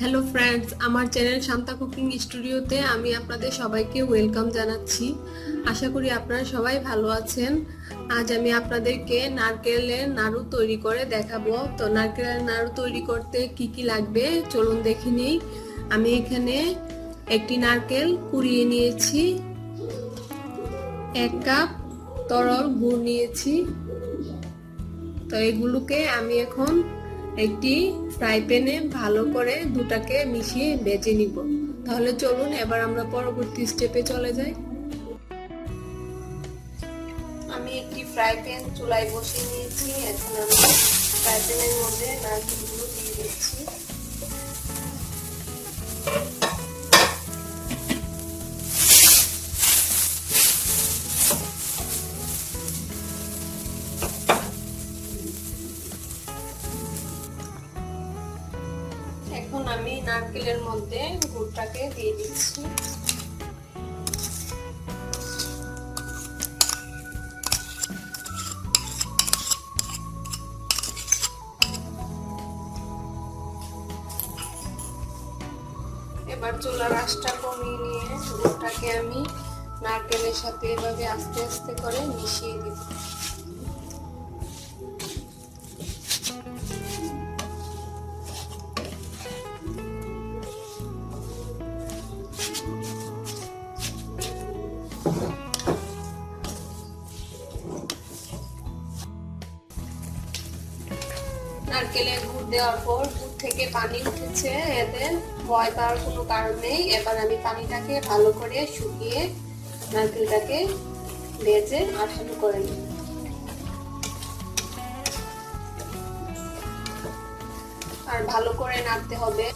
Hello friends আমার channel Shanta cooking স্টুডিওতে আমি আপনাদের সবাইকে ওয়েলকাম জানাচ্ছি। আশা করি আপনারা সবাই ভালো আছেন। আজ আমি আপনাদেরকে নারকেলের নাড়ু তৈরি করে দেখাবো। তো নারকেলের নাড়ু তৈরি করতে কি কি লাগবে চলুন দেখে নিই। আমি এখানে একটি নারকেল কুড়িয়ে নিয়েছি। এক কাপ তরল গুড় নিয়েছি। তো এগুলোকে আমি এখন একটি ফ্রাই প্যানে ভালো করে দুটাকে মিশিয়ে বেজে নিব। তাহলে চলুন, এবার আমরা পরবর্তী স্টেপে চলে যাই। আমি একটি ফ্রাই প্যান চুলায় বসিয়ে নিয়েছি। এখন আমি ফ্রাই প্যানের মধ্যে নারকেলগুলো দিয়ে দিচ্ছি। আমি নারকেলের মধ্যে গুড়টাকে দিয়ে দিচ্ছি। এবার চুলার আঁচটা কমিয়ে নিয়ে গুড়টাকে আমি নারকেলের সাথে এভাবে আস্তে আস্তে করে মিশিয়ে দিব নারকেলের গুড় দেওয়ার পর গুড় থেকে পানি উঠেছে এদের ভয় পাওয়ার কোনো কারণ নেই। এবার আমি পানিটাকে ভালো করে শুকিয়ে নারকেলটাকে ভেজে আঠালো করে নিই। আর ভালো করে নাড়তে হবে।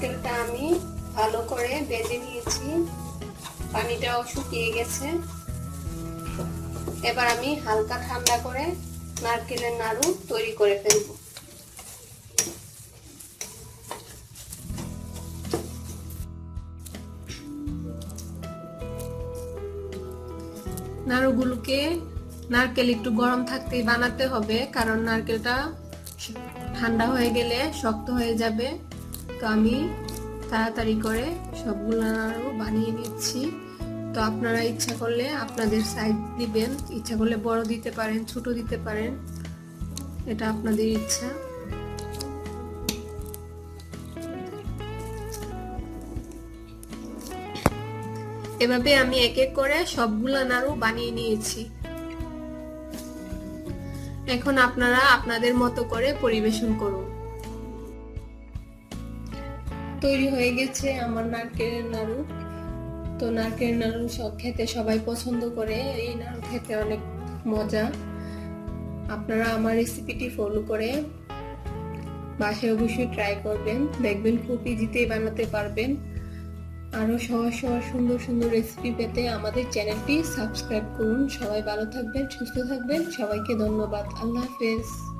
নারকেলটা আমি ভালো করে বেজে নিয়েছি। পানিটাও শুকিয়ে গেছে। এবার আমি হালকা ঠান্ডা করে নারকেলের নাড়ু তৈরি করে ফেলব। নাড়ুগুলোকে নারকেল একটু গরম থাকতেই বানাতে হবে, কারণ নারকেলটা ঠান্ডা হয়ে গেলে শক্ত হয়ে যাবে। তো আমি তাড়াতাড়ি করে সবগুলো আরও বানিয়ে নিচ্ছি। তো আপনারা ইচ্ছা করলে আপনাদের সাইজ দিবেন, ইচ্ছা করলে বড় দিতে পারেন, ছোট দিতে পারেন। এটা আপনাদের ইচ্ছা। এভাবে আমি এক এক করে সবগুলা নাড়ু বানিয়ে নিয়েছি। এখন আপনারা আপনাদের মতো করে পরিবেশন করুন। তৈরি হয়ে গেছে আমার নারকেলের নাড়ু। তো নারকেলের নাড়ু সব খেতে সবাই পছন্দ করে। এই নাড়ু খেতে অনেক মজা। আপনারা আমার রেসিপিটি ফলো করে বাসায় অবশ্যই ট্রাই করবেন। দেখবেন খুব ইজিতেই বানাতে পারবেন। আরও সহজ সহজ, সুন্দর সুন্দর রেসিপি পেতে আমাদের চ্যানেলটি সাবস্ক্রাইব করুন। সবাই ভালো থাকবেন, সুস্থ থাকবেন। সবাইকে ধন্যবাদ। আল্লাহ হাফেজ।